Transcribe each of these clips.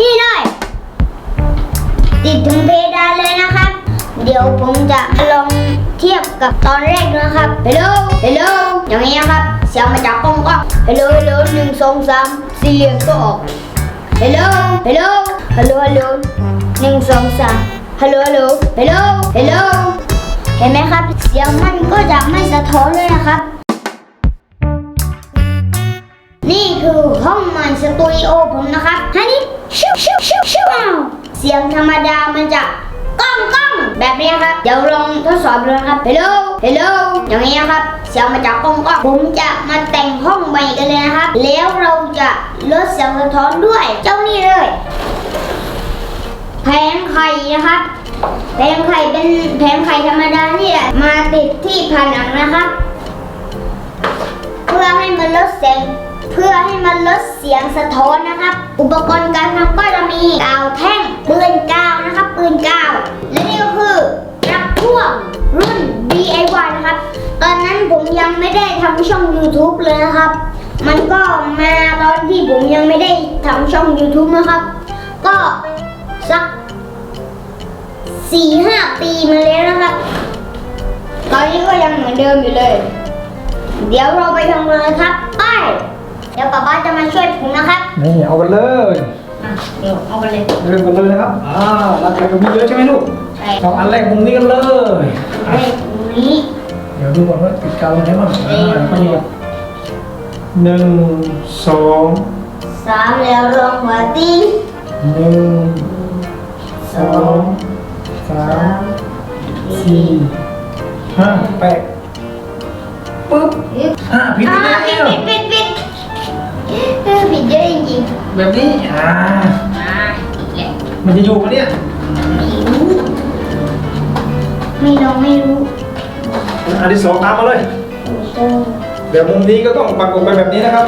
นี่เลยติดถึงเพดานเลยนะครับ เดี๋ยวผมจะลองเทียบกับตอนแรกนะครับฮัลโหลฮัลโหลอย่างนี้นะครับ เสียงมาจากกล้องก็ฮัลโหลฮัลโหลหนึ่งสองสามสี่เหลี่ยมก็ออกฮัลโหลฮัลโหลฮัลโหลฮัลโหลหนึ่งสองสามฮัลโหลฮัลโหลฮัลโหลฮัลโหลเห็นไหมครับ เสียงมันก็จะไม่สะท้อนเลยนะครับ นี่คือห้องใหม่สตูดิโอผมนะครับฮันนี่ชิวชิวชิวชิวเสียงธรรมดามันจะก้องก้องแบบนี้ครับเดี๋ยวลองทดสอบดูนะครับฮัลโหลฮัลโหลอย่างนี้ครับ เสียงมาจากก้องก้องผมจะมาแต่งห้องใหม่กันเลยนะครับ แล้วเราจะลดเสียงสะท้อนด้วยเจ้านี่เลยแผงไข่นะครับแผงไข่เป็นแผงไข่ธรรมดานี่แหละมาติดที่ผนังนะครับ เพื่อให้มันลดเสียง เพื่อให้มันลดเสียงสะท้อนนะครับ อุปกรณ์การทำก็จะมีกาวแท่งปืนกาวนะครับปืนกาว และนี่ก็คือรับพ่วงรุ่น DIY นะครับตอนนั้นผมยังไม่ได้ทำช่อง YouTube เลยนะครับ มันก็มาตอนที่ผมยังไม่ได้ทำช่อง YouTube นะครับ ก็สักสี่ห้าปีมาแล้วนะครับ ตอนนี้ก็ยังเหมือนเดิมอยู่เลย เดี๋ยวเราไปทำเลยครับ ไป เดี๋ยวป๊าป้าจะมาช่วยผมนะครับนี่เอากันเลยอะเดี๋ยวเอาไปเลยเริ่มกันเลยนะครับอ่ารักกันกับมีเยอะใช่ไหมลูกใช่สองอันแรกมุมนี้กันเลยเลขนี้เดี๋ยวดูก่อนว่าติดกาวอะไรบ้างอ่าก็มีหนึ่งสองสามแล้วลงหัวติ้งหนึ่ง แบบนี้ อ่าๆอ่าอีกแล้วมันจะอยู่ปะเนี่ย ไม่รู้ ไม่ลองไม่รู้อันที่สองตามมาเลย โอ้โห เดี๋ยวมุมนี้ก็ต้องปักลงไปแบบนี้นะครับ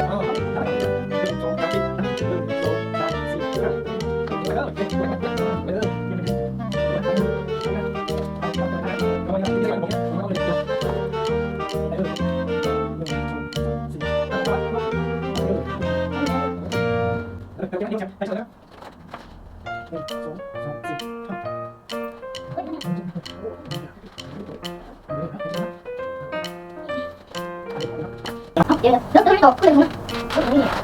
เดี๋ยวแล้วต้องตกขึ้นนะ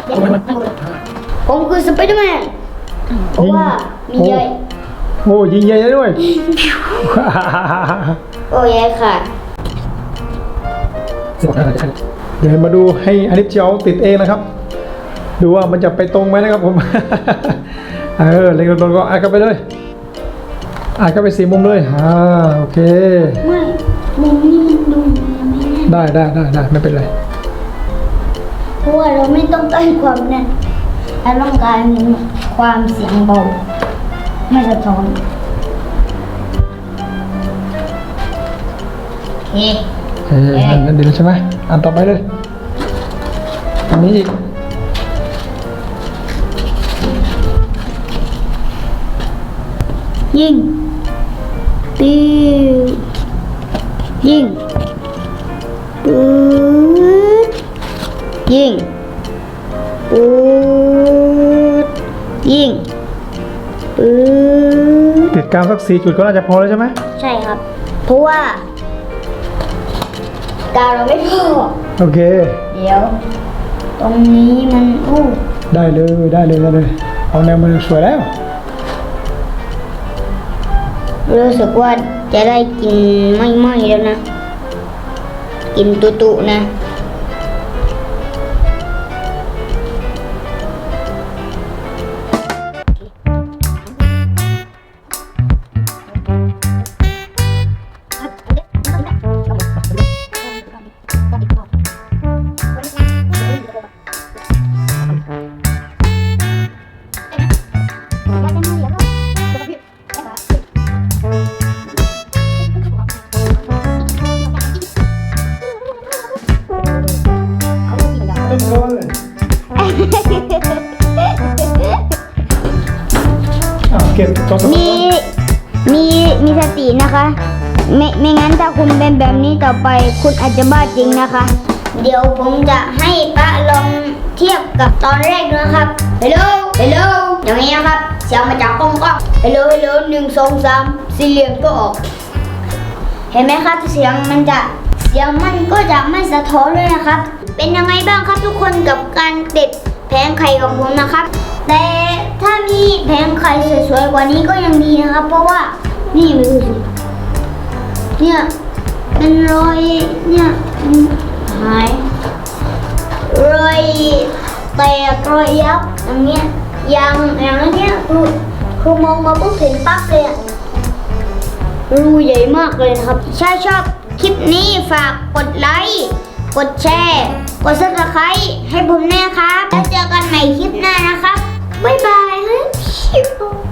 เดี๋ยวผมคือสไปเดอร์แมนเพราะว่ามีเยอะโอ้ยิงใหญ่ด้วย โอ้ยค่ะเดี๋ยวมาดูให้อลิฟเจียวติดเองนะครับ ดูว่ามันจะไปตรงไหมนะครับผม เออเล็งโดนๆก็อัดกันไปเลยอัดกันไปสี่มุมเลยอ่าโอเค ไม่มุมนี้มันดูยังไม่แน่นได้ได้ได้ได้ไม่เป็นไร เพราะว่าเราไม่ต้องการความแน่นเราต้องการความเสียงเบาไม่สะท้อนโอเคเอออันนั้นเดี๋ยวใช่ไหมอันต่อไปเลย อันนี้อีก ยิงปิ้ว ยิงปื๊ดยิงปื๊ดยิงปื๊ดติดกาวสักสี่จุดก็น่าจะพอแล้วใช่ไหมใช่ครับ เพราะว่า กาวเราไม่พอ โอเค เดี๋ยว ตรงนี้มันอู้ได้เลยได้เลยได้เลย เอาแนวมันสวยแล้ว รู้สึกว่าจะได้กินไม่ไม่แล้วนะ กินตุตุๆนะ เก็บตัวสมีมีมีสตินะคะ ไม่ไม่งั้นถ้าคุณเป็นแบบนี้ต่อไปคุณอาจจะบ้าจริงนะคะ เดี๋ยวผมจะให้ป้าลองเทียบกับตอนแรกนะครับฮัลโหลฮัลโหลอย่างนี้นะครับ เสียงมาจากกล้องกล้องฮัลโหลฮัลโหลหนึ่งสองสามสี่เหลี่ยมก็ออก เห็นไหมครับเสียงมันจะเสียงมันก็จะไม่สะท้อนเลยนะครับ เป็นยังไงบ้างครับทุกคนกับการติดแผงไข่ของผมนะครับแต่ มีแผงไข่สวยๆกว่านี้ก็ยังดีนะครับ เพราะว่านี่มาดูสิเนี่ยเป็นรอยเนี่ยหายรอยแตกรอยยับอย่างเงี้ยอย่างอย่างเงี้ยคือคือมองมาปุ๊บเห็นปั๊บเลยรูใหญ่มากเลยครับถ้าชอบคลิปนี้ฝากกดไลค์กดแชร์กด subscribe ให้ผมแน่ครับ แล้วเจอกันใหม่คลิปหน้านะครับ บ๊ายบาย and people.